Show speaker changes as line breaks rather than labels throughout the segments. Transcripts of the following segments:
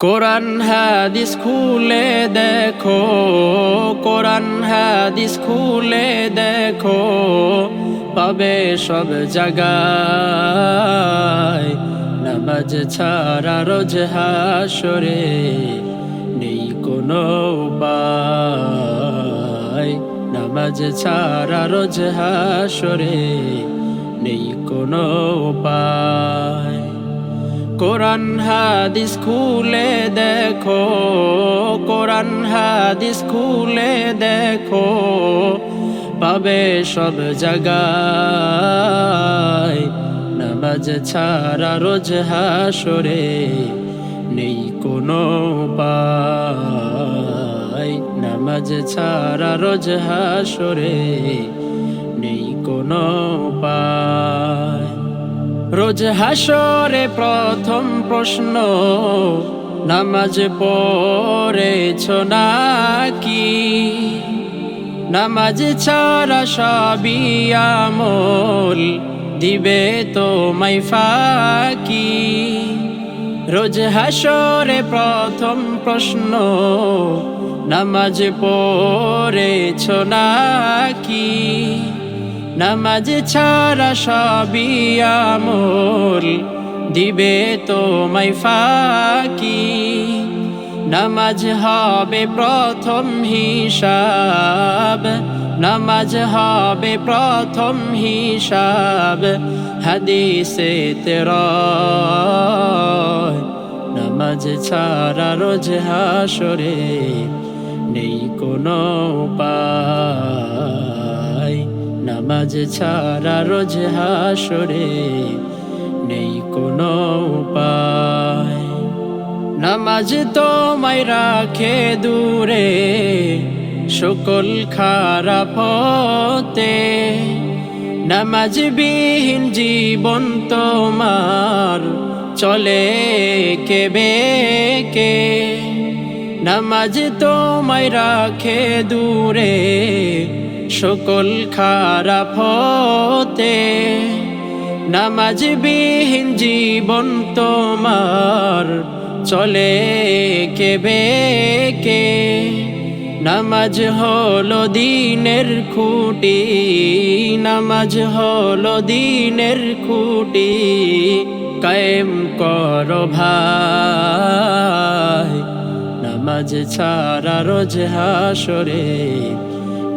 কোরআন হাদিস খুলে দেখো, কোরআন হাদিস খুলে দেখো, পাবে সব জায়গায় নামাজ ছাড়া রোজ হাসরে নেই কোনো উপায়। নামাজ ছাড়া রোজ হাসরে নেই কোনো উপায়। কোরআন হাদিস খুলে দেখো, কোরআন হাদিস খুলে দেখো, পাবে সব জায়গায়। নামাজ ছাড়া রোজ হাসরে নেই কোনো উপায়। নামাজ ছাড়া রোজ হাসরে নেই কোনো উপায়। রোজ হাসরে প্রথম প্রশ্ন, নামাজ পড়েছ নাকি? নামাজ ছাড়া সবই আমল, দিবে তো মাই ফাকি। রোজ হাসরে প্রথম প্রশ্ন, নামাজ পড়েছ নাকি? নামাজ ছাড়া সবই আমল, দিবে তো মাই ফাকি। নামাজ হবে প্রথম হিসাব, নামাজ হবে প্রথম হিসাব হাদিসে তের নামাজ ছাড়া রোজ হাসরে নেই কোনো উপায়। নামাজ ছাড়া রোজ হাসরে নেই কোনো উপায়। নামাজ তোমায় রাখে দূরে, সকল খারাপ হতে। নামাজ বিহীন জীবন তোমার চলে কে নামাজ তোমায় রাখে দূরে সকল খারাপ হতে নামাজ বিহীন জীবন তোমার চলে কে? নামাজ হলো দিনের খুঁটি, নামাজ হলো দিনের খুঁটি, কায়েম কর ভাই। নামাজ ছাড়া রোজ হাসরে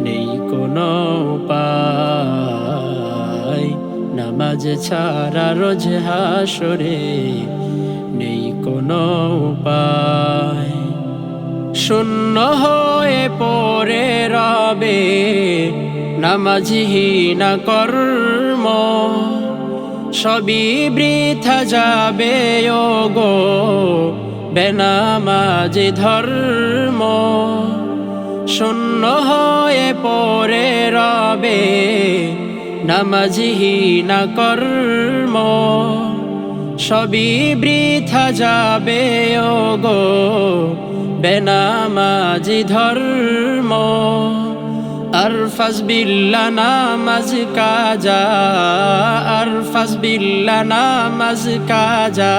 নেই কোনো উপায় নামাজ ছাড়া রোজ হাসরে নেই কোনো উপায়। শূন্য হয়ে পড়ে রবে নামাজহীন কর্ম। সবই বৃথা যাবে গো বেনামাজ ধর্ম। শূন্য হয়ে পড়ে রবে, নামাজহীন কর্ম, সবই বৃথা যাবে ও গো বেনামাজি ধর্ম। আর ফাসবিল্লা নামাজ কাজা, আর ফাসবিল্লা নামাজ কাজা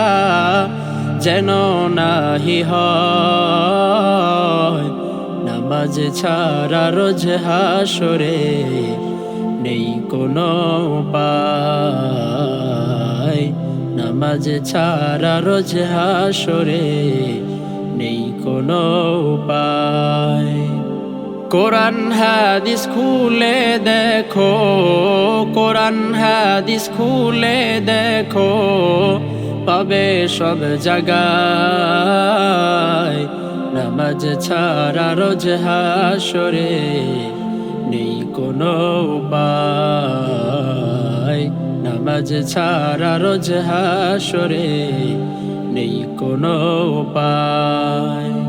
যেন নাহি হয়। নামাজ ছাড়া রোজ হাসরে নেই কোনো উপায়। নামাজ ছাড়া রোজ হাসরে নেই কোনো উপায়। কোরআন হাদিস খুলে দেখো, কোরআন হাদিস খুলে দেখো, পাবে সব জায়গায় নামাজ ছাড়া রোজ হাসরে নেই কোনো উপায়। নামাজ ছাড়া রোজ হাসরে নেই কোনো উপায়।